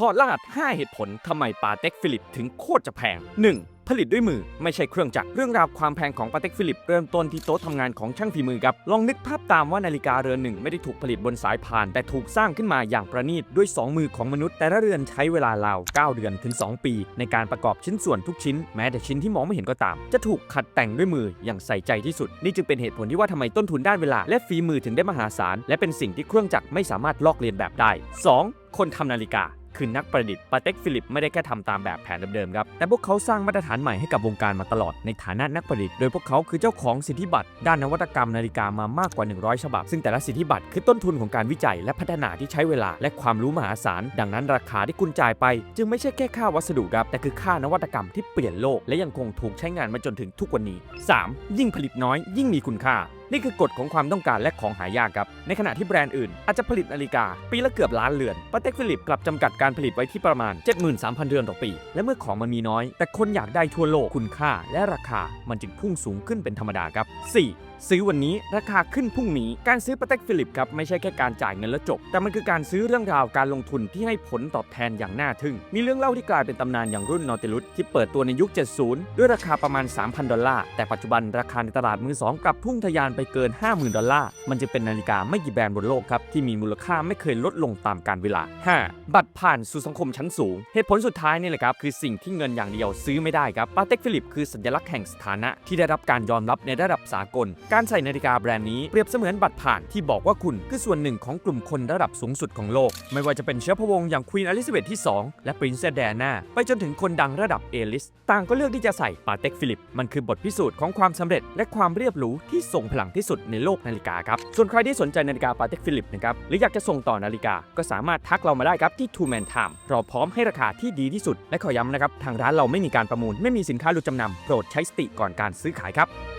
ถอดรหัส 5 เหตุผลทำไมปาเต็กฟิลิปถึงโคตรจะแพง 1. ผลิตด้วยมือไม่ใช่เครื่องจักรเรื่องราวความแพงของปาเต็กฟิลิปเริ่มต้นที่โต๊ะทำงานของช่างฝีมือครับ ลองนึกภาพตามว่านาฬิกาเรือนหนึ่งไม่ได้ถูกผลิตบนสายพาน แต่ถูกสร้างขึ้นมาอย่างประณีตด้วย 2 มือของมนุษย์ แต่ละเรือนใช้เวลาราว9เดือนถึง 2 ปี ในการประกอบชิ้นส่วนทุกชิ้น แม้แต่ชิ้นที่มองไม่เห็นก็ตาม จะถูกขัดแต่งด้วยมืออย่างใส่ใจที่สุด นี่จึงเป็นเหตุผลที่ว่าทำไมต้นทุนด้านเวลา และฝีมือถึงได้มหาศาลและเป็นสิ่งที่เครื่องจักรไม่สามารถลอกเลียนแบบได้ 2. คนทำนาฬิกา คือนักประดิษฐ์ปาเต็กฟิลิปไม่ได้แค่ทำตามแบบแผนเดิมๆครับ แต่พวกเขาสร้างมาตรฐานใหม่ให้กับวงการมาตลอดในฐานะนักประดิษฐ์ โดยพวกเขาคือเจ้าของสิทธิบัตรด้านนวัตกรรมนาฬิกามามากกว่า 100 ฉบับ ซึ่งแต่ละสิทธิบัตรคือต้นทุนของการวิจัยและพัฒนาที่ใช้เวลาและความรู้มหาศาล ดังนั้นราคาที่คุณจ่ายไป จึงไม่ใช่แค่ค่าวัสดุครับ แต่คือค่านวัตกรรมที่เปลี่ยนโลก และยังคงถูกใช้งานมาจนถึงทุกวันนี้ 3. ยิ่งผลิตน้อย ยิ่งมีคุณค่า นี่คือกฎของความต้องการและของหายากครับ ในขณะที่แบรนด์อื่น อาจจะผลิตนาฬิกา ปีละเกือบล้านเรือนปาเต็กฟิลิปกลับจำกัดการผลิตไว้ที่ประมาณ 73,000 เรือนต่อปี และเมื่อของมันมีน้อย แต่คนอยากได้ทั่วโลกคุณค่า และราคามันจึงพุ่งสูงขึ้นเป็นธรรมดาครับ 4. ซื้อวันนี้ราคาขึ้นพรุ่งนี้ การซื้อปาเต็กฟิลิปครับไม่ใช่แค่การจ่ายเงินแล้วจบ แต่มันคือการซื้อเรื่องราวการลงทุนที่ให้ผลตอบแทนอย่างน่าทึ่ง มีเรื่องเล่าที่กลายเป็นตำนานอย่างรุ่นนอติลุสที่เปิดตัวในยุค 70 ด้วยราคาประมาณ 3,000 ดอลลาร์ แต่ปัจจุบันราคาในตลาดมือสองกลับพุ่งทะยานไปเกิน 50,000 ดอลลาร์ มันจะเป็นนาฬิกาไม่กี่แบรนด์บนโลกครับ ที่มีมูลค่าไม่เคยลดลงตามกาลเวลา 5. บัตรผ่านสู่สังคมชั้นสูง เหตุผลสุดท้ายนี่แหละครับ คือสิ่งที่เงินอย่างเดียวซื้อไม่ได้ครับปาเต็กฟิลิปคือสัญลักษณ์แห่งสถานะที่ได้รับการยอมรับในระดับสากล การใส่นาฬิกาแบรนด์นี้เปรียบเสมือนบัตรผ่านที่บอกว่าคุณคือส่วนหนึ่งของกลุ่มคนระดับสูงสุดของโลก ไม่ว่าจะเป็นเชื้อพระวงศ์อย่างควีนอลิซาเบธที่ 2 และปรินเซสแดน่าไปจนถึงคนดังระดับเอลิสต่างก็เลือกที่จะใส่ปาเต็กฟิลิปมันคือบทพิสูจน์ของความสำเร็จและความเรียบหรูที่ทรงพลังที่สุดในโลกนาฬิกาครับ ส่วนใครที่สนใจนาฬิกาปาเต็กฟิลิปนะครับ หรืออยากจะส่งต่อนาฬิกา ก็สามารถทักเรามาได้ครับที่ Two Man Time เราพร้อมให้ราคาที่ดีที่สุด และขอย้ำนะครับ ทางร้านเราไม่มีการประมูล ไม่มีสินค้าหลุดจำนำ โปรดใช้สติก่อนการซื้อขายครับ